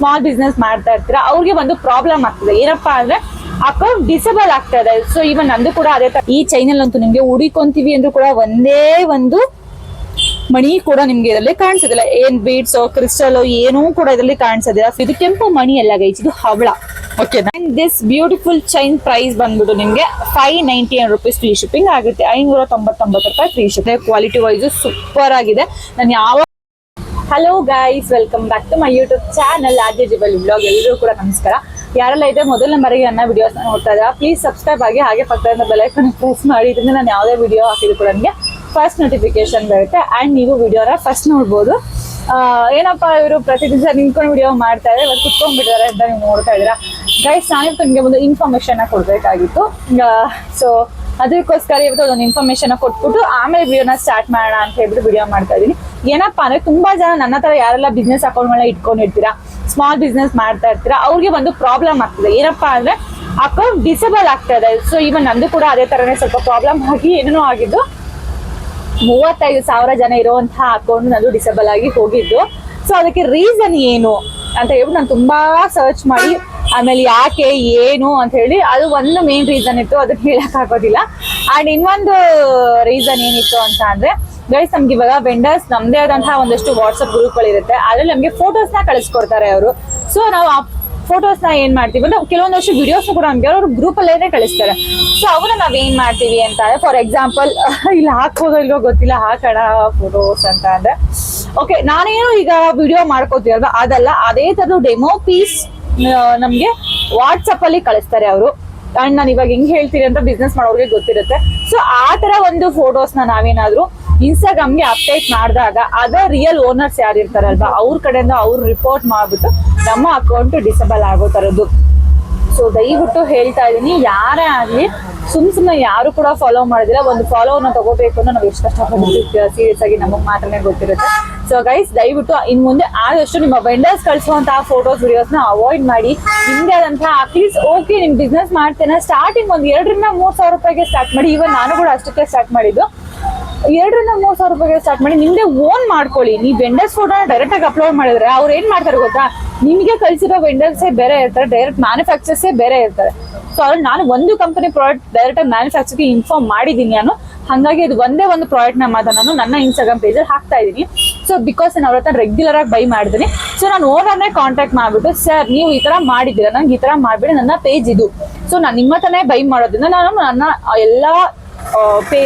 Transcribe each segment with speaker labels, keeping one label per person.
Speaker 1: Small business ಮಾಡ್ತಾ ಇರ್ತೀರಾ, ಅವ್ರಿಗೆ ಒಂದು ಪ್ರಾಬ್ಲಮ್ ಆಗ್ತದೆ. ಏನಪ್ಪಾ ಅಂದ್ರೆ ಅಕೌಂಟ್ ಡಿಸೇಬಲ್ ಆಗ್ತಾ ಇದೆ. ಸೊ ಇವನ್ ನಂದು ಕೂಡ ಅದೇ ತರ. ಈ ಚೈನಲ್ ಅಂತೂ ನಿಮ್ಗೆ ಹುಡಿಕೊಂತೀವಿ ಅಂದ್ರೂ ಕೂಡ ಒಂದೇ ಒಂದು ಮಣಿ ಕೂಡ ನಿಮ್ಗೆ ಇದರಲ್ಲಿ ಕಾಣಿಸೋದಿಲ್ಲ. ಏನ್ ಬೀಡ್ಸ್ ಕ್ರಿಸ್ಟಲ್ ಏನೂ ಕೂಡ ಇದರಲ್ಲಿ ಕಾಣಿಸೋದಿಲ್ಲ. ಇದು ಕೆಂಪು ಮಣಿ ಎಲ್ಲ ಗೈಸ್ ಇದು ಹವಳ. ದಿಸ್ ಬ್ಯೂಟಿಫುಲ್ ಚೈನ್ ಪ್ರೈಸ್ ಬಂದ್ಬಿಟ್ಟು ನಿಮ್ಗೆ ಫೈವ್ ನೈಂಟಿ ಏನ್ ರುಪೀಸ್ ಫ್ರೀ ಶಿಪ್ಪಿಂಗ್ ಆಗುತ್ತೆ. ಐನೂರ ತೊಂಬತ್ತೊಂಬತ್ತು ರೂಪಾಯಿ free shipping quality wise super ಆಗಿದೆ. ನಾನು ಯಾವ hello guys welcome back to my YouTube channel Aadya ಜಿಬಲ್ blog ಎಲ್ಲರೂ ಕೂಡ ನಮಸ್ಕಾರ. ಯಾರೆಲ್ಲ ಇದೆ ಮೊದಲನೇ ಬಾರಿಗೆ ನನ್ನ ವಿಡಿಯೋಸ್ ನೋಡ್ತಾ ಇದ್ದಾರೆ ಪ್ಲೀಸ್ ಸಬ್ಸ್ಕ್ರೈಬ್ ಆಗಿ ಹಾಗೆ ಪಕ್ಕದಿಂದ ಬೆಲೈಕನ್ ಪ್ರೆಸ್ ಮಾಡಿ. ಇದರಿಂದ ನಾನು ಯಾವುದೇ ವಿಡಿಯೋ ಹಾಕಿದ್ರು ಕೂಡ ನಿಮಗೆ ಫಸ್ಟ್ ನೋಟಿಫಿಕೇಶನ್ ಬರುತ್ತೆ. ಆ್ಯಂಡ್ ನೀವು ವಿಡಿಯೋನ ಫಸ್ಟ್ ನೋಡ್ಬೋದು. ಏನಪ್ಪ ಇವರು ಪ್ರತಿ ದಿವಸ ನಿಂತ್ಕೊಂಡು ವಿಡಿಯೋ ಮಾಡ್ತಾ ಇದ್ದಾರೆ ಇವತ್ತು ಕುತ್ಕೊಂಡ್ಬಿಟ್ಟಿದ್ದಾರೆ ಅಂತ ನೀವು ನೋಡ್ತಾ ಇದ್ದೀರಾ. ಗೈಸ್ ನಾನು ನಿಮಗೆ ಒಂದು ಇನ್ಫಾರ್ಮೇಷನ್ನ ಕೊಡಬೇಕಾಗಿತ್ತು. ಸೊ ಅದಕ್ಕೋಸ್ಕರ ಇವತ್ತು ಒಂದೊಂದು ಇನ್ಫಾರ್ಮೇಶನ್ ಕೊಟ್ಬಿಟ್ಟು ಆಮೇಲೆ ವಿಡಿಯೋನ ಸ್ಟಾರ್ಟ್ ಮಾಡೋಣ ಅಂತ ಹೇಳ್ಬಿಟ್ಟು ವಿಡಿಯೋ ಮಾಡ್ತಾ ಇದ್ದೀನಿ. ಏನಪ್ಪಾ ಅಂದ್ರೆ ತುಂಬಾ ಜನ ನನ್ನ ತರ ಯಾರೆಲ್ಲ ಬಿಸ್ನೆಸ್ ಅಕೌಂಟ್ಗಳನ್ನ ಇಟ್ಕೊಂಡಿರ್ತೀರಾ ಸ್ಮಾಲ್ ಬಿಸ್ನೆಸ್ ಮಾಡ್ತಾ ಇರ್ತೀರಾ, ಅವ್ರಿಗೆ ಒಂದು ಪ್ರಾಬ್ಲಮ್ ಆಗ್ತದೆ. ಏನಪ್ಪಾ ಅಂದ್ರೆ ಅಕೌಂಟ್ ಡಿಸೇಬಲ್ ಆಗ್ತಾ ಇದೆ. ಸೊ ಇವನ್ ನಂದು ಕೂಡ ಅದೇ ತರನೇ ಸ್ವಲ್ಪ ಪ್ರಾಬ್ಲಮ್ ಆಗಿ ಏನೇನೋ ಆಗಿದ್ದು, ಮೂವತ್ತೈದು ಸಾವಿರ ಜನ ಇರುವಂತಹ ಅಕೌಂಟ್ ನಂದು ಡಿಸೇಬಲ್ ಆಗಿ ಹೋಗಿದ್ದು. ಸೊ ಅದಕ್ಕೆ ರೀಸನ್ ಏನು ಅಂತ ಹೇಳ್ಬಿಟ್ಟು ನಾನು ತುಂಬಾ ಸರ್ಚ್ ಮಾಡಿ ಆಮೇಲೆ ಯಾಕೆ, ಏನು ಅಂತ ಹೇಳಿ ಅದು ಒಂದು ಮೇನ್ ರೀಸನ್ ಇತ್ತು ಅದಕ್ಕೆ ಹೇಳಕ್ ಆಗೋದಿಲ್ಲ. ಅಂಡ್ ಇನ್ನೊಂದು ರೀಸನ್ ಏನಿತ್ತು ಅಂತ ಅಂದ್ರೆ ಗೈಸ್ ನಮ್ಗೆ ಇವಾಗ ವೆಂಡರ್ಸ್ ನಮ್ದೇ ಆದಂತಹ ಒಂದಷ್ಟು ವಾಟ್ಸ್ಆಪ್ ಗ್ರೂಪ್ಗಳಿರುತ್ತೆ ಅದ್ರಲ್ಲಿ ನಮಗೆ ಫೋಟೋಸ್ನ ಕಳಿಸ್ಕೊಡ್ತಾರೆ ಅವರು. ಸೊ ನಾವು ಆ ಫೋಟೋಸ್ನ ಏನ್ ಮಾಡ್ತೀವಿ ಅಂದ್ರೆ ಕೆಲವೊಂದಷ್ಟು ವಿಡಿಯೋಸ್ ಕೂಡ ನಮ್ಗೆ ಅವರು ಗ್ರೂಪ್ ಅಲ್ಲೇ ಕಳಿಸ್ತಾರೆ. ಸೊ ಅವನ್ನ ನಾವ್ ಏನ್ ಮಾಡ್ತೀವಿ ಅಂತ ಫಾರ್ ಎಕ್ಸಾಂಪಲ್ ಇಲ್ಲಿ ಹಾಕೋದೋ ಇಲ್ವೋ ಗೊತ್ತಿಲ್ಲ, ಹಾಕೋಣ ಫೋಟೋಸ್ ಅಂತ ಅಂದ್ರೆ. ಓಕೆ ನಾನೇನು ಈಗ ವಿಡಿಯೋ ಮಾಡ್ಕೋತೀವಲ್ವಾ? ಅದಲ್ಲ, ಅದೇ ತರದ ಡೆಮೋ ಪೀಸ್ ನಮ್ಗೆ ವಾಟ್ಸಪ್ ಅಲ್ಲಿ ಕಳಿಸ್ತಾರೆ ಅವರು. ಅಂಡ್ ನಾನು ಇವಾಗ ಹೆಂಗ್ ಹೇಳ್ತೀರಿ ಅಂತ ಬಿಸ್ನೆಸ್ ಮಾಡೋರಿಗೆ ಗೊತ್ತಿರುತ್ತೆ. ಸೊ ಆ ತರ ಒಂದು ಫೋಟೋಸ್ನ ನಾವೇನಾದ್ರೂ ಇನ್ಸ್ಟಾಗ್ರಾಮ್ಗೆ ಅಪ್ಡೇಟ್ ಮಾಡಿದಾಗ ಅದ ರಿಯಲ್ ಓನರ್ಸ್ ಯಾರು ಇರ್ತಾರಲ್ವಾ ಅವ್ರ ಕಡೆಯಿಂದ ಅವ್ರು ರಿಪೋರ್ಟ್ ಮಾಡ್ಬಿಟ್ಟು ನಮ್ಮ ಅಕೌಂಟ್ ಡಿಸೇಬಲ್ ಆಗೋ ತರದ್ದು. ಸೊ ದಯವಿಟ್ಟು ಹೇಳ್ತಾ ಇದ್ದೀನಿ ಯಾರೇ ಆಗ್ಲಿ, ಸುಮ್ ಸುಮ್ಮನೆ ಯಾರು ಕೂಡ ಫಾಲೋ ಮಾಡಿದಿಲ್ಲ ಒಂದು ಫಾಲೋನ ತಗೋಬೇಕು ಅಂತ ನಾವು ಎಷ್ಟು ಕಷ್ಟಪಡ್ತೀವಿ ಸೀರಿಯಸ್ ಆಗಿ ನಮಗೆ ಮಾತ್ರನೇ ಗೊತ್ತಿರುತ್ತೆ. ಸೊ ಗೈಸ್ ದಯವಿಟ್ಟು ಇನ್ ಮುಂದೆ ಆದಷ್ಟು ನಿಮ್ಮ ವೆಂಡರ್ಸ್ ಕಳಿಸುವಂತಹ ಫೋಟೋಸ್ ವಿಡಿಯೋಸ್ನ ಅವಾಯ್ಡ್ ಮಾಡಿ ನಿಮ್ದೇ ಆದಂತಹ ಅಟ್ಲೀಸ್ಟ್ ಓಕೆ ನಿಮ್ ಬಿಸ್ನೆಸ್ ಮಾಡ್ತೇನೆ. ಸ್ಟಾರ್ಟಿಂಗ್ ಒಂದ್ ಎರಡರಿಂದ ಮೂರ್ ಸಾವಿರ ರೂಪಾಯಿಗೆ ಸ್ಟಾರ್ಟ್ ಮಾಡಿ ಇವನ್ ನಾನು ಕೂಡ ಅಷ್ಟಕ್ಕೆ ಸ್ಟಾರ್ಟ್ ಮಾಡಿದ್ದು. ಎರಡರಿಂದ ಮೂರ್ ಸಾವಿರ ರೂಪಾಯಿಗೆ ಸ್ಟಾರ್ಟ್ ಮಾಡಿ, ನಿಮ್ದೇ ಓನ್ ಮಾಡ್ಕೊಳ್ಳಿ. ನೀವು ವೆಂಡರ್ಸ್ ಫೋಟೋನ ಡೈರೆಕ್ಟ್ ಆಗಿ ಅಪ್ಲೋಡ್ ಮಾಡಿದ್ರೆ ಅವ್ರು ಏನ್ ಮಾಡ್ತಾರೆ ಗೊತ್ತಾ? ನಿಮಗೆ ಕಳಿಸಿರೋ ವೆಂಡರ್ಸೇ ಬೇರೆ ಇರ್ತಾರೆ ಡೈರೆಕ್ಟ್ ಮ್ಯಾನುಫ್ಯಾಕ್ಚರ್ಸೇ ಬೇರೆ ಇರ್ತಾರೆ. ಸೊ ಅದ್ರಲ್ಲಿ ನಾನು ಒಂದು ಕಂಪನಿ ಪ್ರಾಡಕ್ಟ್ ಡೈರೆಕ್ಟ್ ಆಗಿ ಮ್ಯಾನುಫ್ಯಾಕ್ಚರ್ಗೆ ಇನ್ಫಾರ್ಮ್ ಮಾಡಿದ್ದೀನಿ ನಾನು. ಹಾಗಾಗಿ ಇದು ಒಂದೇ ಒಂದು ಪ್ರಾಡಕ್ಟ್ನ ಮಾತ್ರ ನಾನು ನನ್ನ ಇನ್ಸ್ಟಾಗ್ರಾಮ್ ಪೇಜಲ್ಲಿ ಹಾಕ್ತಾ ಇದ್ದೀನಿ ಸೊ ಬಿಕಾಸ್ ನಾನು ಅವ್ರ ಹತ್ರ ರೆಗ್ಯುಲರ್ ಆಗಿ ಬೈ ಮಾಡಿದ್ದೀನಿ ಸೊ ನಾನು ಓನರ್ನೇ ಕಾಂಟ್ಯಾಕ್ಟ್ ಮಾಡ್ಬಿಟ್ಟು ಸರ್ ನೀವು ಈ ತರ ಮಾಡಿದ್ದೀರಾ? ನಂಗೆ ಈ ತರ ಮಾಡಿಬಿಡಿ, ನನ್ನ ಪೇಜ್ ಇದು. ಸೊ ನಾನು ನಿಮ್ಮ ಹತ್ರನೇ ಬೈ ಮಾಡೋದ್ರಿಂದ ನಾನು ನನ್ನ ಎಲ್ಲಾ ಪೇ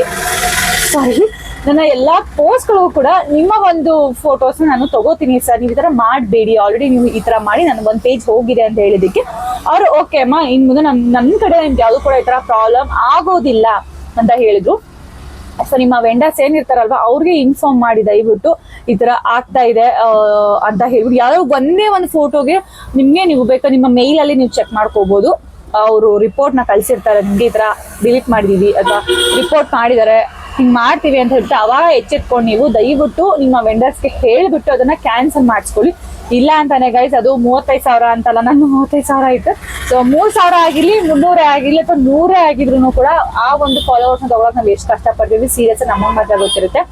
Speaker 1: ಸಾರಿ ನನ್ನ ಎಲ್ಲಾ ಪೋಸ್ಟ್ಗಳು ಕೂಡ ನಿಮ್ಮ ಒಂದು ಫೋಟೋಸ್ ನಾನು ತಗೋತೀನಿ ಸರ್ ನೀವು ಈ ತರ ಮಾಡಬೇಡಿ. ಆಲ್ರೆಡಿ ನೀವು ಈ ತರ ಮಾಡಿ ನನ್ನ ಒಂದು ಪೇಜ್ ಹೋಗಿದೆ ಅಂತ ಹೇಳಿದಕ್ಕೆ ಅವರು ಓಕೆ ಅಮ್ಮ, ಇನ್ ಮುಂದೆ ನನ್ನ ನನ್ನ ಕಡೆ ನಿಮ್ಗೆ ಯಾವುದು ಕೂಡ ಈ ತರ ಪ್ರಾಬ್ಲಮ್ ಆಗೋದಿಲ್ಲ ಅಂತ ಹೇಳಿದ್ರು. ಸೊ ನಿಮ್ಮ ವೆಂಡರ್ಸ್ ಏನಿರ್ತಾರಲ್ವಾ, ಅವ್ರಿಗೆ ಇನ್ಫಾರ್ಮ್ ಮಾಡಿ ದಯವಿಟ್ಟು ಈ ತರ ಆಗ್ತಾ ಇದೆ ಅಂತ ಹೇಳ್ಬಿಟ್ಟು ಯಾರೋ ಒಂದೇ ಒಂದು ಫೋಟೋಗೆ ನಿಮ್ಗೆ ನೀವು ಬೇಕಾ, ನಿಮ್ಮ ಮೇಲ್ ಅಲ್ಲಿ ನೀವು ಚೆಕ್ ಮಾಡ್ಕೋಬಹುದು ಅವರು ರಿಪೋರ್ಟ್ನ ಕಳ್ಸಿರ್ತಾರೆ, ನಿಮ್ಗೆ ಈ ತರ ಡಿಲೀಟ್ ಮಾಡಿದೀವಿ ಅಥವಾ ರಿಪೋರ್ಟ್ ಮಾಡಿದ್ದಾರೆ ಹಿಂಗ್ ಮಾಡ್ತೀವಿ ಅಂತ ಹೇಳ್ಬಿಟ್ಟು ಅವಾಗ ಎಚ್ಚೆತ್ಕೊಂಡು ನೀವು ದಯವಿಟ್ಟು ನಿಮ್ಮ ವೆಂಡರ್ಸ್ಗೆ ಹೇಳಿಬಿಟ್ಟು ಅದನ್ನ ಕ್ಯಾನ್ಸಲ್ ಮಾಡಿಸ್ಕೊಳ್ಳಿ. ಇಲ್ಲ ಅಂತಾನೆ ಗೈಸ್ ಅದು ಮೂವತ್ತೈದು ಸಾವಿರ ಅಂತಲ್ಲ ನಾನು ಮೂವತ್ತೈದು ಸಾವಿರ ಆಯ್ತು. ಸೊ ಮೂರ್ ಸಾವಿರ ಆಗಿರ್ಲಿ, ಮುನ್ನೂರೇ ಆಗಿರ್ಲಿ ಅಥವಾ ನೂರೇ ಆಗಿದ್ರು ಕೂಡ ಆ ಒಂದು ಫಾಲೋವರ್ಸ್ ತಗೊಳಕ್ ನಾವು ಎಷ್ಟು ಕಷ್ಟಪಡ್ತೀವಿ ಸೀರಿಯಸ್ ನಮ್ಮ ಮಾತ್ರ ಗೊತ್ತಿರುತ್ತೆ.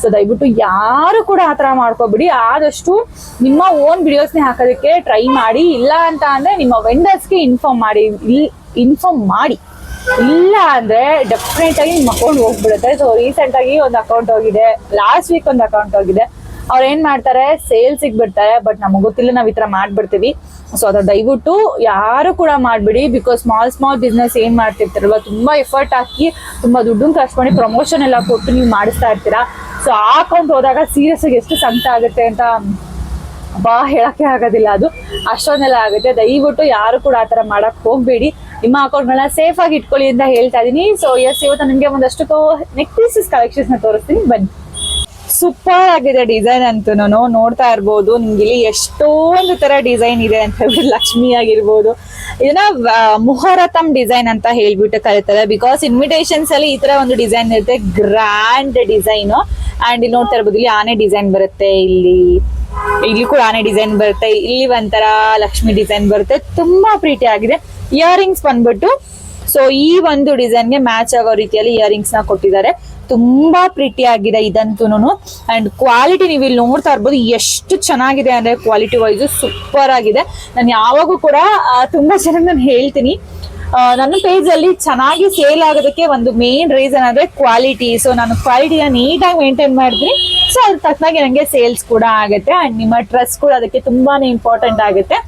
Speaker 1: ಸೊ ದಯವಿಟ್ಟು ಯಾರು ಕೂಡ ಆ ಥರ ಮಾಡ್ಕೋಬಿಡಿ. ಆದಷ್ಟು ನಿಮ್ಮ ಓನ್ ವಿಡಿಯೋಸ್ನೇ ಹಾಕೋದಕ್ಕೆ ಟ್ರೈ ಮಾಡಿ. ಇಲ್ಲ ಅಂತ ಅಂದ್ರೆ ನಿಮ್ಮ ವೆಂಡರ್ಸ್ಗೆ ಇನ್ಫಾರ್ಮ್ ಮಾಡಿ. ಇನ್ಫಾರ್ಮ್ ಮಾಡಿ. ಇಲ್ಲ ಅಂದ್ರೆ ಡೆಫಿನೆಟ್ ಆಗಿ ನಿಮ್ ಅಕೌಂಟ್ ಹೋಗ್ಬಿಡುತ್ತೆ. ಸೊ ರೀಸೆಂಟ್ ಆಗಿ ಒಂದು ಅಕೌಂಟ್ ಹೋಗಿದೆ. ಲಾಸ್ಟ್ ವೀಕ್ ಒಂದು ಅಕೌಂಟ್ ಹೋಗಿದೆ. ಅವ್ರು ಏನ್ ಮಾಡ್ತಾರೆ? ಸೇಲ್ ಬಿಡ್ತಾರೆ ಬಟ್ ನಮಗೆ ಗೊತ್ತಿಲ್ಲ, ನಾವ್ ಈ ತರ ಮಾಡ್ಬಿಡ್ತೀವಿ. ಸೊ ಅದ್ರ ದಯವಿಟ್ಟು ಯಾರು ಕೂಡ ಮಾಡ್ಬಿಡಿ ಬಿಕಾಸ್ ಸ್ಮಾಲ್ ಸ್ಮಾಲ್ ಬಿಸ್ನೆಸ್ ಏನ್ ಮಾಡ್ತಿರ್ತಾರಲ್ವ, ತುಂಬಾ ಎಫರ್ಟ್ ಹಾಕಿ, ತುಂಬಾ ದುಡ್ಡು ಖರ್ಚು ಪ್ರಮೋಷನ್ ಎಲ್ಲ ಕೊಟ್ಟು ನೀವು ಮಾಡಿಸ್ತಾ ಇರ್ತೀರಾ? ಸೊ ಆ ಅಕೌಂಟ್ ಹೋದಾಗ ಸೀರಿಯಸ್ ಆಗಿ ಎಷ್ಟು ಸಂಕಟ ಆಗುತ್ತೆ ಅಂತ ಬಾ ಹೇಳಕ್ಕೆ ಆಗೋದಿಲ್ಲ ಅದು. ಅಷ್ಟೊಂದೆಲ್ಲ ಆಗುತ್ತೆ. ದಯವಿಟ್ಟು ಯಾರು ಕೂಡ ಆ ತರ ಮಾಡಕ್ ಹೋಗ್ಬೇಡಿ. ನಿಮ್ಮ ಅಕೌಂಟ್ಗಳನ್ನ ಸೇಫ್ ಆಗಿ ಇಟ್ಕೊಳ್ಳಿ ಅಂತ ಹೇಳ್ತಾ ಇದೀನಿ. ಸೊ ಎಸ್ ಇವತ್ತು ನಿಮ್ಗೆ ಒಂದಷ್ಟು ನೆಕ್ ಪೀಸಸ್ ಕಲೆಕ್ಷನ್ಸ್ ತೋರಿಸ್ತೀನಿ. ಬನ್ನಿ. ಸೂಪರ್ ಆಗಿದೆ ಡಿಸೈನ್ ಅಂತೂ ನೋಡ್ತಾ ಇರ್ಬೋದು. ನಿಮ್ಗೆ ಇಲ್ಲಿ ಎಷ್ಟೊಂದು ತರ ಡಿಸೈನ್ ಇದೆ ಅಂತ ಹೇಳ್ಬಿಟ್ಟು ಲಕ್ಷ್ಮಿ ಆಗಿರ್ಬೋದು. ಇದನ್ನ ಮುಹರತಮ್ ಡಿಸೈನ್ ಅಂತ ಹೇಳ್ಬಿಟ್ಟು ಕರೀತಾರೆ. ಬಿಕಾಸ್ ಇನ್ವಿಟೇಷನ್ಸ್ ಅಲ್ಲಿ ಈ ತರ ಒಂದು ಡಿಸೈನ್ ಇರುತ್ತೆ. ಗ್ರ್ಯಾಂಡ್ ಡಿಸೈನ್ ಅಂಡ್ ಇಲ್ಲಿ ನೋಡ್ತಾ ಇರ್ಬೋದು, ಇಲ್ಲಿ ಆನೆ ಡಿಸೈನ್ ಬರುತ್ತೆ. ಇಲ್ಲಿ ಇಲ್ಲಿ ಕೂಡ ಆನೆ ಡಿಸೈನ್ ಬರುತ್ತೆ. ಇಲ್ಲಿ ಒಂಥರ ಲಕ್ಷ್ಮಿ ಡಿಸೈನ್ ಬರುತ್ತೆ. ತುಂಬಾ ಪ್ರೀತಿ ಆಗಿದೆ. ಇಯರಿಂಗ್ಸ್ ಬಂದ್ಬಿಟ್ಟು ಸೊ ಈ ಒಂದು ಡಿಸೈನ್ಗೆ ಮ್ಯಾಚ್ ಆಗೋ ರೀತಿಯಲ್ಲಿ ಇಯರಿಂಗ್ಸ್ನ ಕೊಟ್ಟಿದ್ದಾರೆ. ತುಂಬಾ ಪ್ರಿಟಿ ಆಗಿದೆ ಇದಂತೂನು ಅಂಡ್ ಕ್ವಾಲಿಟಿ ನೀವು ಇಲ್ಲಿ ನೋಡ್ತಾ ಇರ್ಬೋದು, ಎಷ್ಟು ಚೆನ್ನಾಗಿದೆ ಅಂದ್ರೆ ಕ್ವಾಲಿಟಿ ವೈಸ್ ಸೂಪರ್ ಆಗಿದೆ. ನಾನು ಯಾವಾಗೂ ಕೂಡ ತುಂಬಾ ಚೆನ್ನಾಗಿ ನಾನು ಹೇಳ್ತೀನಿ. ನನ್ನ ಪೇಜ್ ಅಲ್ಲಿ ಚೆನ್ನಾಗಿ ಸೇಲ್ ಆಗೋದಕ್ಕೆ ಒಂದು ಮೇನ್ ರೀಸನ್ ಅಂದ್ರೆ ಕ್ವಾಲಿಟಿ ಸೊ ನಾನು ಕ್ವಾಲಿಟಿನ ನೀಟಾಗಿ ಮೇಂಟೈನ್ ಮಾಡ್ತೀನಿ ಸೊ ಅದ್ರ ತಕ್ಕನಾಗಿ ನನಗೆ ಸೇಲ್ಸ್ ಕೂಡ ಆಗುತ್ತೆ. ಅಂಡ್ ನಿಮ್ಮ ಟ್ರಸ್ಟ್ ಕೂಡ ಅದಕ್ಕೆ ತುಂಬಾನೇ ಇಂಪಾರ್ಟೆಂಟ್ ಆಗುತ್ತೆ.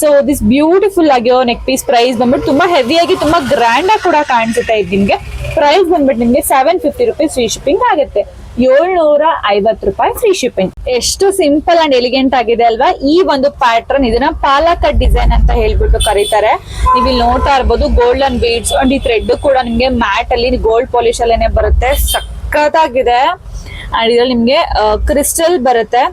Speaker 1: ಸೊ ದಿಸ್ ಬ್ಯೂಟಿಫುಲ್ ಆಗಿರೋ ನೆಕ್ ಪೀಸ್ ಪ್ರೈಸ್ ಬಂದ್ಬಿಟ್ಟು ತುಂಬಾ ಹೆವಿಯಾಗಿ ತುಂಬಾ ಗ್ರ್ಯಾಂಡ್ ಆಗಿ ಕೂಡ ಕಾಣಿಸುತ್ತೆ ಇದು ನಿಮ್ಗೆ. ಪ್ರೈಸ್ ಬಂದ್ಬಿಟ್ಟು ನಿಮ್ಗೆ seven fifty rupees free shipping ಆಗುತ್ತೆ. ಏಳ್ನೂರ ಐವತ್ತು ರೂಪಾಯಿ ಫ್ರೀ ಶಿಪ್ಪಿಂಗ್ ಎಷ್ಟು ಸಿಂಪಲ್ ಅಂಡ್ ಎಲಿಗೆಂಟ್ ಆಗಿದೆ ಅಲ್ವಾ? ಈ ಒಂದು ಪ್ಯಾಟರ್ನ್ ಇದನ್ನ ಪಾಲಕ ಡಿಸೈನ್ ಅಂತ ಹೇಳ್ಬಿಟ್ಟು ಕರೀತಾರೆ. ನೀವು ಇಲ್ಲಿ ನೋಡ್ತಾ ಇರ್ಬೋದು ಗೋಲ್ಡ್ ಅಂಡ್ ಬೀಡ್ಸ್ ಅಂಡ್ ಈ ಥ್ರೆಡ್ ಕೂಡ ನಿಮ್ಗೆ ಮ್ಯಾಟ್ ಅಲ್ಲಿ ಗೋಲ್ಡ್ ಪಾಲಿಶ್ ಅಲ್ಲೇನೆ ಬರುತ್ತೆ. ಸಖತ್ತಾಗಿದೆ. ಅಂಡ್ ಇದ್ರಲ್ಲಿ ನಿಮ್ಗೆ ಕ್ರಿಸ್ಟಲ್ ಬರುತ್ತೆ.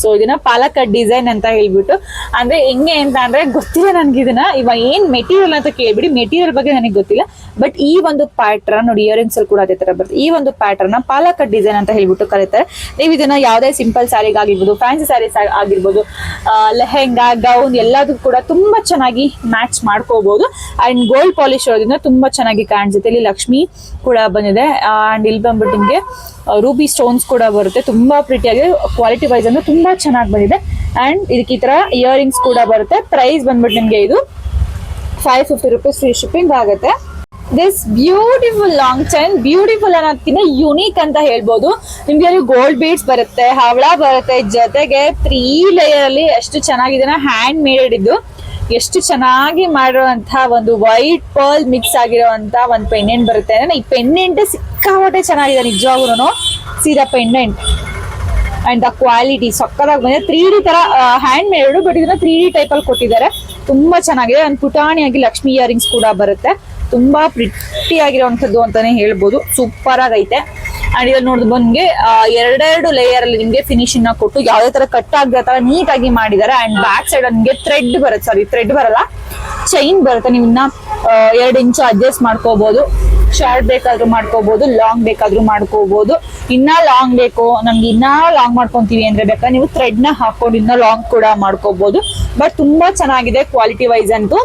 Speaker 1: ಸೊ ಇದನ್ನ ಪಾಲಕ ಡಿಸೈನ್ ಅಂತ ಹೇಳ್ಬಿಟ್ಟು. ಅಂದ್ರೆ ಹೆಂಗೆ ಅಂತ ಅಂದ್ರೆ ಗೊತ್ತಿಲ್ಲ ನನ್ಗೆ ಇದನ್ನ. ಇವಾಗ ಏನ್ ಮೆಟೀರಿಯಲ್ ಅಂತ ಕೇಳ್ಬಿಡಿ. ಮೆಟೀರಿಯಲ್ ಬಗ್ಗೆ ನನಗೆ ಗೊತ್ತಿಲ್ಲ. ಬಟ್ ಈ ಒಂದು ಪ್ಯಾಟರ್ನ್ ನೋಡಿ ಇಯರಿಂಗ್ಸ್ ಅಲ್ಲಿ ಕೂಡ ಅದೇ ತರ ಬರುತ್ತೆ. ಈ ಒಂದು ಪ್ಯಾಟರ್ನ್ ಪಾಲಕ ಡಿಸೈನ್ ಅಂತ ಹೇಳ್ಬಿಟ್ಟು ಕರೀತಾರೆ. ನೀವು ಇದನ್ನ ಯಾವುದೇ ಸಿಂಪಲ್ ಸ್ಯಾರಿಗೆ ಆಗಿರ್ಬೋದು ಫ್ಯಾನ್ಸಿ ಸ್ಯಾರೀಸ್ ಆಗಿರ್ಬೋದು ಲೆಹೆಂಗಾ ಗೌನ್ ಎಲ್ಲದಕ್ಕೂ ಕೂಡ ತುಂಬಾ ಚೆನ್ನಾಗಿ ಮ್ಯಾಚ್ ಮಾಡ್ಕೋಬಹುದು ಅಂಡ್ ಗೋಲ್ಡ್ ಪಾಲಿಶ್ ಇರೋದ್ರಿಂದ ತುಂಬಾ ಚೆನ್ನಾಗಿ ಕಾಣಿಸುತ್ತೆ. ಇಲ್ಲಿ ಲಕ್ಷ್ಮಿ ಕೂಡ ಬಂದಿದೆ. ಅಂಡ್ ಇಲ್ಲಿ ಬಂದ್ಬಿಟ್ಟು ನಿಮ್ಗೆ ರೂಬಿ ಸ್ಟೋನ್ಸ್ ಕೂಡ ಬರುತ್ತೆ. ತುಂಬಾ ಪ್ರಿಟಿಯಾಗಿ ಕ್ವಾಲಿಟಿ ವೈಸ್ ಅಂದ್ರೆ ತುಂಬಾ ಚೆನ್ನಾಗಿ ಬಂದಿದೆ. ಅಂಡ್ ಇದಕ್ಕೆ ಈ ತರ ಇಯರಿಂಗ್ಸ್ ಕೂಡ ಬರುತ್ತೆ. ಪ್ರೈಸ್ ಬಂದ್ಬಿಟ್ಟು ನಿಮ್ಗೆ ಇದು five fifty rupees free shipping ಆಗುತ್ತೆ. This beautiful long chain beautiful ಅನ್ನೋದಕ್ಕಿಂತ ಯುನೀಕ್ ಅಂತ ಹೇಳ್ಬೋದು. ನಿಮ್ಗೆ ಅಲ್ಲಿ ಗೋಲ್ಡ್ ಬೀಡ್ಸ್ ಬರುತ್ತೆ, ಹವಳ ಬರುತ್ತೆ. ಜೊತೆಗೆ ತ್ರೀ ಲೇಯರ್ ಅಲ್ಲಿ ಎಷ್ಟು ಚೆನ್ನಾಗಿದೆ ಹ್ಯಾಂಡ್ ಮೇಡ್ ಇದ್ದು ಎಷ್ಟು ಚೆನ್ನಾಗಿ ಮಾಡಿರುವಂತ ಒಂದು ವೈಟ್ ಪರ್ಲ್ ಮಿಕ್ಸ್ ಆಗಿರುವಂತ ಒಂದು ಪೆಂಡೆಂಟ್ ಬರುತ್ತೆ. ಈ ಪೆಂಡೆಂಟ್ ಸಿಕ್ಕಾಪಟ್ಟೆ ಚೆನ್ನಾಗಿದೆ ನಿಜವಾಗ್ಲೂ ಸೀದಾ ಪೆಂಡೆಂಟ್ ಅಂಡ್ ದ ಕ್ವಾಲಿಟಿ ಸಕ್ಕದಾಗಿ ಬಂದಿದೆ. ತ್ರೀ ಡಿ ತರ ಹ್ಯಾಂಡ್ ಮೇಡ್ ಬಟ್ ಇದನ್ನ ತ್ರೀ ಡಿ ಟೈಪ್ ಅಲ್ಲಿ ಕೊಟ್ಟಿದ್ದಾರೆ. ತುಂಬಾ ಚೆನ್ನಾಗಿದೆ. ಒಂದು ಪುಟಾಣಿಯಾಗಿ ಲಕ್ಷ್ಮಿ ಇಯರಿಂಗ್ಸ್ ಕೂಡ ಬರುತ್ತೆ. ತುಂಬಾ ಪ್ರಿಟಿ ಆಗಿರುವಂತದ್ದು ಅಂತಾನೆ ಹೇಳ್ಬೋದು. ಸೂಪರ್ ಆಗೈತೆ. ಅಂಡ್ ಇದ್ರಲ್ಲಿ ನೋಡಿದ್ ಬಂದ್ಗೆ ಎರಡೆರಡು ಲೇಯರ್ ಅಲ್ಲಿ ನಿಮ್ಗೆ ಫಿನಿಶಿಂಗ್ನ ಕೊಟ್ಟು ಯಾವ್ದೇ ತರ ಕಟ್ ಆಗದ ತರ ನೀಟ್ ಆಗಿ ಮಾಡಿದ್ದಾರೆ ಅಂಡ್ ಬ್ಯಾಕ್ ಸೈಡ್ ನಿಮ್ಗೆ ಥ್ರೆಡ್ ಬರುತ್ತೆ ಸಾರಿ ಥ್ರೆಡ್ ಬರಲ್ಲ. ಚೈನ್ ಬರುತ್ತೆ, ನೀವು ಇನ್ನ ಎರಡು ಇಂಚು ಅಡ್ಜಸ್ಟ್ ಮಾಡ್ಕೋಬಹುದು ಶಾರ್ಟ್ ಬೇಕಾದ್ರೂ ಮಾಡ್ಕೋಬಹುದು ಲಾಂಗ್ ಬೇಕಾದ್ರೂ ಮಾಡ್ಕೋಬಹುದು ಇನ್ನ ಲಾಂಗ್ ಬೇಕು, ನಮ್ಗೆ ಇನ್ನ ಲಾಂಗ್ ಮಾಡ್ಕೊಂತೀವಿ ಅಂದ್ರೆ ಬೇಕಾ ನೀವು ಥ್ರೆಡ್ನ ಹಾಕೊಂಡು ಇನ್ನ ಲಾಂಗ್ ಕೂಡ ಮಾಡ್ಕೋಬಹುದು ಬಟ್ ತುಂಬಾ ಚೆನ್ನಾಗಿದೆ ಕ್ವಾಲಿಟಿ ವೈಸ್ ಅಂತೂ.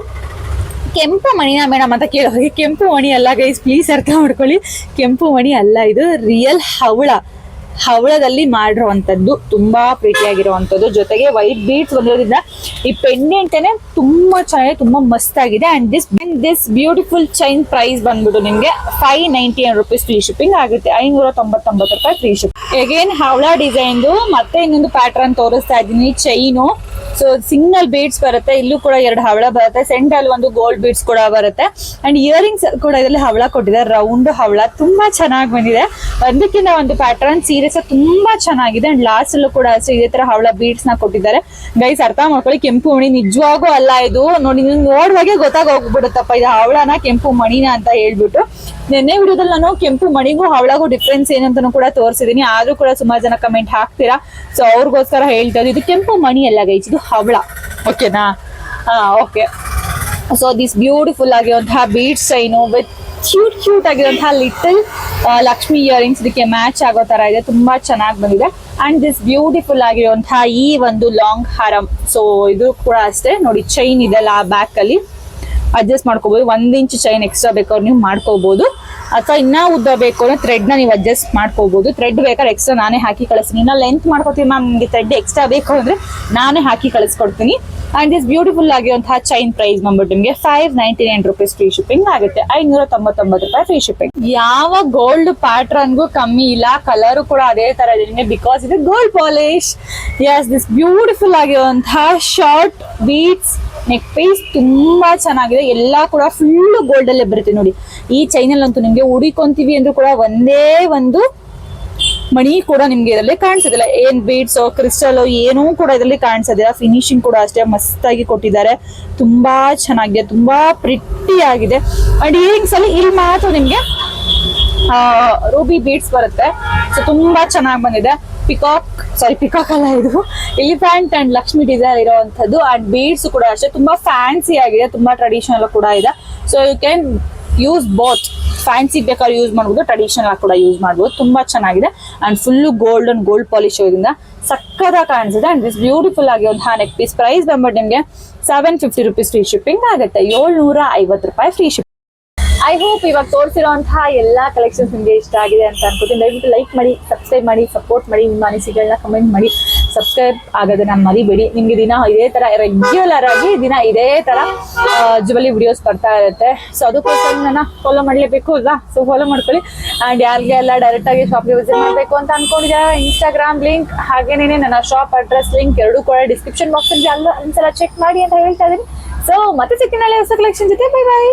Speaker 1: ಕೆಂಪು ಮಣಿನ ಮೇಡಮ್ ಅಂತ ಕೆಂಪು ಮಣಿ ಅಲ್ಲ ಗೈಸ್ ಪ್ಲೀಸ್ ಅರ್ಥ ಮಾಡ್ಕೊಳ್ಳಿ. ಕೆಂಪು ಮಣಿ ಅಲ್ಲ, ಇದು ರಿಯಲ್ ಹವಳ. ಹವಳದಲ್ಲಿ ಮಾಡಿರುವಂಥದ್ದು, ತುಂಬಾ ಪ್ರೀತಿಯಾಗಿರುವಂಥದ್ದು. ಜೊತೆಗೆ ವೈಟ್ ಬೀಟ್ಸ್ ಬಂದಿರೋದ್ರಿಂದ ಈ ಪೆಂಡೆಂಟೇನೆ ತುಂಬಾ ಚೆನ್ನಾಗಿ, ತುಂಬಾ ಮಸ್ತ್ ಆಗಿದೆ and this this beautiful chain price ಬಂದ್ಬಿಟ್ಟು ನಿಮಗೆ five ninety rupees free shipping ಆಗುತ್ತೆ. ಐನೂರ ತೊಂಬತ್ತೊಂಬತ್ತು ರೂಪಾಯಿ ಫ್ರೀ ಶಿಪ್ ಎಗೇನ್ ಹವಳ ಡಿಸೈನ್ದು ಮತ್ತೆ ಇನ್ನೊಂದು ಪ್ಯಾಟರ್ನ್ ತೋರಿಸ್ತಾ ಇದ್ದೀನಿ ಚೈನು ಸೊ ಸಿಂಗಲ್ ಬೀಡ್ಸ್ ಬರುತ್ತೆ, ಇಲ್ಲೂ ಕೂಡ ಎರಡು ಹವಳ ಬರುತ್ತೆ ಸೆಂಟರ್ ಒಂದು ಗೋಲ್ಡ್ ಬೀಡ್ಸ್ ಕೂಡ ಬರುತ್ತೆ. ಅಂಡ್ ಇಯರಿಂಗ್ಸ್ ಕೂಡ ಇದರಲ್ಲಿ ಹವಳ ಕೊಟ್ಟಿದ್ದಾರೆ ರೌಂಡ್ ಹವಳ, ತುಂಬಾ ಚೆನ್ನಾಗಿ ಬಂದಿದೆ. ಒಂದಕ್ಕಿಂತ ಒಂದು ಪ್ಯಾಟರ್ನ್ ಸೀರಿಯಸ್ ತುಂಬಾ ಚೆನ್ನಾಗಿದೆ. ಅಂಡ್ ಲಾಸ್ಟ್ ಅಲ್ಲೂ ಕೂಡ ಅಷ್ಟೇ, ಇದೇ ತರ ಹವಳ ಬೀಡ್ಸ್ನ ಕೊಟ್ಟಿದ್ದಾರೆ. ಗೈಸ್ ಅರ್ಥ ಮಾಡ್ಕೊಳ್ಳಿ, ಕೆಂಪು ಮಣಿ ನಿಜವಾಗೂ ಅಲ್ಲ ಇದು. ನೋಡಿ ನೋಡುವಾಗೆ ಗೊತ್ತಾಗೋಗ್ಬಿಡುತ್ತಪ್ಪ ಇದು ಹವಳನ ಕೆಂಪು ಮಣಿನ ಅಂತ ಹೇಳ್ಬಿಟ್ಟು. ನಿನ್ನೆ ವಿಡಿಯೋದಲ್ಲಿ ನಾನು ಕೆಂಪು ಮಣಿಗೂ ಹವಳಗೂ ಡಿಫ್ರೆನ್ಸ್ ಏನಂತನೂ ಕೂಡ ತೋರಿಸಿದೀನಿ ಆದ್ರೂ ಕೂಡ ಸುಮಾರು ಜನ ಕಮೆಂಟ್ ಹಾಕ್ತೀರಾ? ಸೊ ಅವ್ರಿಗೋಸ್ಕರ ಹೇಳ್ತಾ ಇದು ಕೆಂಪು ಮಣಿ ಅಲ್ಲ ಗೈಸ್ ಇದು ಹವಳ. ಓಕೆನಾ ಓಕೆ ಸೊ ದಿಸ್ ಬ್ಯೂಟಿಫುಲ್ ಆಗಿರುವಂತಹ bead chain with cute cute ಆಗಿರುವಂತಹ ಲಿಟಲ್ ಲಕ್ಷ್ಮಿ ಇಯರಿಂಗ್ಸ್ ಇದಕ್ಕೆ ಮ್ಯಾಚ್ ಆಗೋ ತರ ಇದೆ. ತುಂಬಾ ಚೆನ್ನಾಗಿ ಬಂದಿದೆ. ಅಂಡ್ ದಿಸ್ ಬ್ಯೂಟಿಫುಲ್ ಆಗಿರುವಂತಹ ಈ ಒಂದು ಲಾಂಗ್ ಹಾರಂ ಸೊ ಇದು ಕೂಡ ಅಷ್ಟೇ. ನೋಡಿ ಚೈನ್ ಇದೆಲ್ಲ ಆ ಬ್ಯಾಕ್ ಅಲ್ಲಿ. ಅಡ್ಜಸ್ಟ್ ಮಾಡ್ಕೋಬಹುದು ಒಂದ್ ಇಂಚ್ ಚೈನ್ ಎಕ್ಸ್ಟ್ರಾ ಬೇಕಾದ್ರೆ ನೀವು ಮಾಡ್ಕೋಬಹುದು ಅಥವಾ ಇನ್ನ ಉದ್ದ ಬೇಕು ಅಂದ್ರೆ ಥ್ರೆಡ್ನ ನೀವು ಅಡ್ಜಸ್ಟ್ ಮಾಡ್ಕೋಬಹುದು ಥ್ರೆಡ್ ಬೇಕಾದ್ರೆ ಎಕ್ಸ್ಟ್ರಾ ನಾನೇ ಹಾಕಿ ಕಳಿಸ್ತೀನಿ. ಇನ್ನ ಲೆಂತ್ ಮಾಡ್ಕೋತೀನಿ ಮ್ಯಾಮ್ ನಿಮಗೆ ಥ್ರೆಡ್ ಎಕ್ಸ್ಟ್ರಾ ಬೇಕು ಅಂದ್ರೆ ನಾನೇ ಹಾಕಿ ಕಳಿಸ್ಕೊಡ್ತೀನಿ. ಅಂಡ್ ದಿಸ್ ಬ್ಯೂಟಿಫುಲ್ ಆಗಿರುವಂತಹ ಚೈನ್ ಪ್ರೈಸ್ ಬಂದ್ಬಿಟ್ಟು ನಿಮಗೆ five ninety nine rupees free shipping ಆಗುತ್ತೆ. ಐನೂರ ತೊಂಬತ್ತೊಂಬತ್ತು ರೂಪಾಯಿ ಫ್ರೀ ಶಿಪ್ಪಿಂಗ್ ಯಾವ ಗೋಲ್ಡ್ ಪ್ಯಾಟ್ರನ್ಗೂ ಕಮ್ಮಿ ಇಲ್ಲ. ಕಲರ್ ಕೂಡ ಅದೇ ತರ ಇದೆ ಬಿಕಾಸ್ ಇದು gold polish yes this beautiful ಆಗಿರುವಂತಹ ಶಾರ್ಟ್ ಬೀಟ್ಸ್ ನೆಕ್ ಪೀಸ್ ತುಂಬಾ ಚೆನ್ನಾಗಿದೆ. ಎಲ್ಲಾ ಕೂಡ ಫುಲ್ ಗೋಲ್ಡ್ ಅಲ್ಲೇ ಬರುತ್ತೆ ನೋಡಿ. ಈ ಚೈನಲ್ ಅಂತೂ ನಿಮ್ಗೆ ಉಡಿಕೊಂತೀವಿ ಅಂದ್ರೂ ಕೂಡ ಒಂದೇ ಒಂದು ಮಣಿ ಕೂಡ ನಿಮ್ಗೆ ಇದರಲ್ಲಿ ಕಾಣಿಸೋದಿಲ್ಲ. ಏನ್ ಬೀಡ್ಸ್ ಕ್ರಿಸ್ಟಲ್ ಏನೂ ಕೂಡ ಇದರಲ್ಲಿ ಕಾಣಿಸೋದಿಲ್ಲ. ಫಿನಿಶಿಂಗ್ ಕೂಡ ಅಷ್ಟೇ ಮಸ್ತಾಗಿ ಕೊಟ್ಟಿದ್ದಾರೆ. ತುಂಬಾ ಚೆನ್ನಾಗಿದೆ, ತುಂಬಾ ಪ್ರಿಟ್ಟಿ ಆಗಿದೆ. ಅಂಡ್ ಇಯರಿಂಗ್ಸ್ ಅಲ್ಲಿ ಇಲ್ಲಿ ಮಾತ್ರ ನಿಮ್ಗೆ ರೂಬಿ ಬೀಡ್ಸ್ ಬರುತ್ತೆ. ಸೊ ತುಂಬಾ ಚೆನ್ನಾಗಿ ಬಂದಿದೆ. ಪಿಕಾಕ್ ಸಾರಿ ಪಿಕಾಕ್ ಅಲ್ಲ ಇದು. ಎಲಿಫ್ಯಾಂಟ್ ಅಂಡ್ ಲಕ್ಷ್ಮಿ ಡಿಸೈನ್ ಇರುವಂತದ್ದು ಅಂಡ್ ಬೀಡ್ಸ್ ಕೂಡ ಅಷ್ಟೇ. ತುಂಬಾ ಫ್ಯಾನ್ಸಿ ಆಗಿದೆ. ತುಂಬಾ ಟ್ರೆಡಿಷನಲ್ ಕೂಡ ಇದೆ. So you can use both fancy ಬೇಕಾದ್ರೆ ಯೂಸ್ ಮಾಡ್ಬೋದು ಟ್ರೆಡಿಷನಲ್ ಕೂಡ ಯೂಸ್ ಮಾಡ್ಬೋದು. ತುಂಬಾ ಚೆನ್ನಾಗಿದೆ. And full gold and gold polish ಇರೋದ್ರಿಂದ ಸಕ್ಕದಾಗಿ ಕಾಣಿಸಿದೆ ಅಂಡ್ ದಿಸ್ ಬ್ಯೂಟಿಫುಲ್ ಆಗಿ ಒಂದು ನೆಕ್ ಪೀಸ್ ಪ್ರೈಸ್ ಬಂದ್ಬಿಟ್ಟು ನಿಮಗೆ seven fifty rupees free shipping ಆಗುತ್ತೆ. ಏಳ್ನೂರ ಐವತ್ತು ರೂಪಾಯಿ ಫ್ರೀ ಶಿಪ್ ಐ ಹೋಪ್ ಇವಾಗ ತೋರಿಸಿರುವಂತಹ ಎಲ್ಲ ಕಲೆಕ್ಷನ್ಸ್ ನಿಮಗೆ ಇಷ್ಟ ಆಗಿದೆ ಅಂತ ಅನ್ಕೋತೀನಿ. ದಯವಿಟ್ಟು ಲೈಕ್ ಮಾಡಿ ಸಬ್ಸ್ಕ್ರೈಬ್ ಮಾಡಿ ಸಪೋರ್ಟ್ ಮಾಡಿ. ನಿಮ್ಮ ಅನಿಸಿಕೆಗಳನ್ನ ಕಮೆಂಟ್ ಮಾಡಿ. ಸಬ್ಸ್ಕ್ರೈಬ್ ಆಗೋದನ್ನ ಮರಿಬೇಡಿ. ನಿಮಗೆ ದಿನ ಇದೇ ತರ ರೆಗ್ಯುಲರ್ ಆಗಿ ದಿನ ಇದೇ ತರ ಜುವಲಿ ವಿಡಿಯೋಸ್ ಬರ್ತಾ ಇರುತ್ತೆ. ಸೊ ಅದಕ್ಕೋಸ್ಕರ ನನ್ನ ಫಾಲೋ ಮಾಡಲೇಬೇಕು ಅಲ್ವಾ? ಸೊ ಫಾಲೋ ಮಾಡ್ಕೊಳ್ಳಿ. ಆ್ಯಂಡ್ ಡೈರೆಕ್ಟ್ ಆಗಿ ಶಾಪ್ಗೆ ವಿಸಿಟ್ ಮಾಡಬೇಕು ಅಂತ ಅನ್ಕೊಂಡಿದ್ದಾರೆ ಇನ್ಸ್ಟಾಗ್ರಾಮ್ ಲಿಂಕ್ ಹಾಗೇನೇ ನನ್ನ ಶಾಪ್ ಅಡ್ರೆಸ್ ಲಿಂಕ್ ಎರಡೂ ಕೂಡ ಡಿಸ್ಕ್ರಿಪ್ಷನ್ ಬಾಕ್ಸ್ ಅಲ್ಲಿ ಅಲ್ಲ, ಒಂದ್ಸಲ ಚೆಕ್ ಮಾಡಿ ಅಂತ ಹೇಳ್ತಾ ಇದ್ದೀನಿ. ಸೊ ಮತ್ತೆ ಸಿಕ್ಕಿನಲ್ಲಿ ಹೊಸ ಕಲೆಕ್ಷನ್ ಜೊತೆ. Bye bye